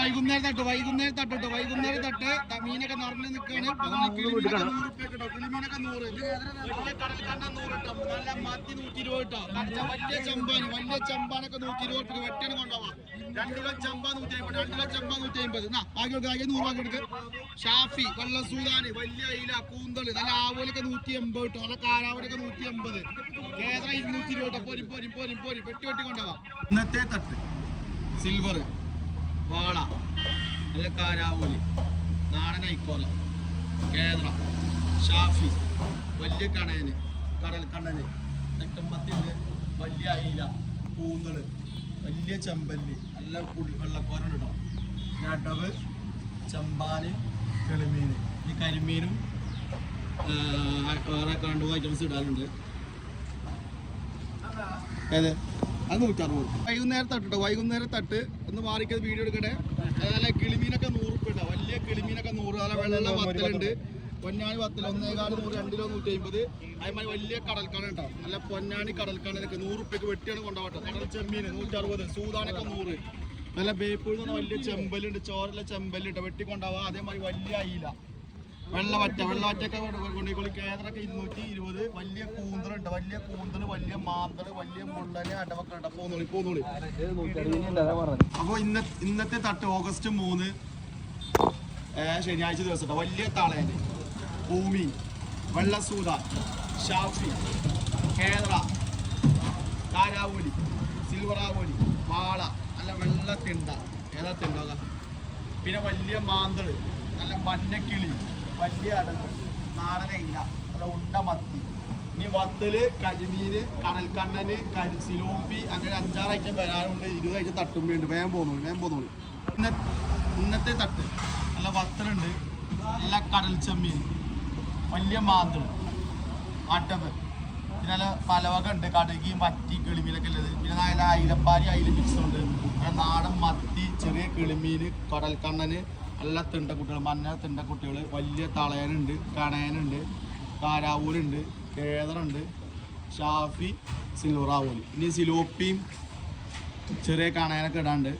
വൈകുന്നേരം തട്ട് വൈകുന്നേരം തട്ട് കേട്ടോ വൈകുന്നേരം തട്ട് മീനൊക്കെ നിറഞ്ഞു നിൽക്കാണ് കിളിമീനൊക്കെ നൂറ്. കേട്ടോ നല്ല മത്തി നൂറ്റി ഇരുപത് കേട്ടോ വലിയ ചമ്പാന് വലിയ ചമ്പാനൊക്കെ നൂറ്റി ഇരുപത് രൂപ വെട്ടണം കൊണ്ടുപോവാം. രണ്ട് കിലോ ചമ്പ നൂറ്റി അമ്പത് രണ്ട് കിലോ ചമ്പ നൂറ്റി അമ്പത് എന്നാ ബാക്കി കൊടുക്കുക ആകെ നൂറ് ബാക്കി കൊടുക്കുക ഷാഫി വെള്ളസൂദാന് വലിയ അയില കൂന്തൾ നല്ല ആവോലൊക്കെ നൂറ്റി എൺപത് കേട്ടോ നല്ല കാരാവലൊക്കെ നൂറ്റി എൺപത് കേരള ഇരുന്നൂറ്റി ഇരുപത് പോരും പോരും പോരും പോരും വെട്ടി വെട്ടി കൊണ്ടുപോവാം. ഇന്നത്തെ തട്ട്. സിൽവർ വാള നല്ല കാരാവൂലി നാടൻ ഐക്കോല കേന്ദ്ര ഷാഫി വലിയ കണയന് കടൽ കണ്ണന് തെക്കമ്പത്തിന്റെ വലിയ അയില പൂന്തൾ വലിയ ചെമ്പല്ലി നല്ല കുടി വെള്ളക്കോരൻ ഇടാം നടവ് ചമ്പാന് കിളിമീൻ ഈ കരിമീനും വേറെ കണ്ടു ഐറ്റംസ് ഇടാറുണ്ട്. ഏത്? അത് നൂറ്ററുപത് വൈകുന്നേരം തട്ടോ വൈകുന്നേരം തട്ട്. ഒന്ന് മാറിക്കത് വീഡിയോ എടുക്കട്ടെ. അതല്ല കിളിമീനൊക്കെ നൂറ് ഉണ്ടാവും വലിയ കിളിമീനൊക്കെ നൂറ് നല്ല വെള്ള വത്തലുണ്ട്. പൊന്നാണി വത്തൽ ഒന്നേകാൽ നൂറ് രണ്ട് കിലോ നൂറ്റി അമ്പത് അതേമാതിരി വലിയ കടൽക്കാണ് കേട്ടോ നല്ല പൊന്നാണി കടൽക്കാണൊക്കെ നൂറ് ഉപ്പയ്ക്ക് വെട്ടിയാണ് കൊണ്ടുപോകട്ടെ കടൽ ചെമ്മീൻ നൂറ്ററുപത്. സൂതാനൊക്കെ നൂറ്. നല്ല ബേപ്പൂർ എന്ന് വലിയ ചെമ്പലുണ്ട്. ചോരല്ല ചെമ്പലുണ്ട് വെട്ടി കൊണ്ടുപോവാം അതേമാതിരി വലിയ അയില. വെള്ളവറ്റ വെള്ളവറ്റൊക്കെ കൊണ്ടുപോയി കുളിക്കുക ഏതൊക്കെ? ഇരുന്നൂറ്റി ഇരുപത്. വലിയ കൂന്തലുണ്ട് വലിയ കൂന്തൽ വലിയ മാന്തൽ വലിയ മുള്ളൽ അടവൊക്കെ പോന്നോളി പോന്നോളി അപ്പൊ ഇന്ന ഇന്നത്തെ തട്ട് ഓഗസ്റ്റ് മൂന്ന് ശനിയാഴ്ച ദിവസം വലിയ തളേന് ഭൂമി വെള്ളസൂത ഷാഫി കേരള താരാവോലി സിൽവറാവോലി വാള നല്ല വെള്ള തിണ്ട ഏതാ തിണ്ടോ? പിന്നെ വലിയ മാന്തൾ നല്ല മഞ്ഞക്കിളി വലിയ നാടൻ ഇല്ല നല്ല ഉണ്ട മത്തി. ഇനി വത്തൽ കരിമീന് കടൽക്കണ്ണന് കരിസിലോപ്പി അങ്ങനെ അഞ്ചാറ് ഐറ്റം വരാനുണ്ട് ഇരുപത് ഐറ്റം തട്ടുമ്പോഴുണ്ട് വേഗം പോന്നോളൂ വേഗം ഇന്ന ഇന്നത്തെ തട്ട്. നല്ല വത്തലുണ്ട്. നല്ല കടൽ ചെമ്മീൻ. വലിയ മാന്തൾ. ആട്ടപ്പ് പിന്നെ നല്ല പലവക ഉണ്ട്. കടുകി മത്തി കിളിമീനൊക്കെ ഉള്ളത്. പിന്നെ നല്ല അയിലപ്പാരി അയില മിക്സ് ഉണ്ട്. പിന്നെ നാടൻ മത്തി ചെറിയ കിളിമീൻ കടൽക്കണ്ണന് നല്ല തിണ്ടക്കുട്ടികൾ മഞ്ഞ തിണ്ടക്കുട്ടികൾ വലിയ തളയനുണ്ട് കണയനുണ്ട് കാരാവൂലുണ്ട് കേദറുണ്ട് ഷാഫി സിൽവറാവൂൽ ഇനി സിലോപ്പിയും ചെറിയ കണയനൊക്കെ ഇടാണ്ട്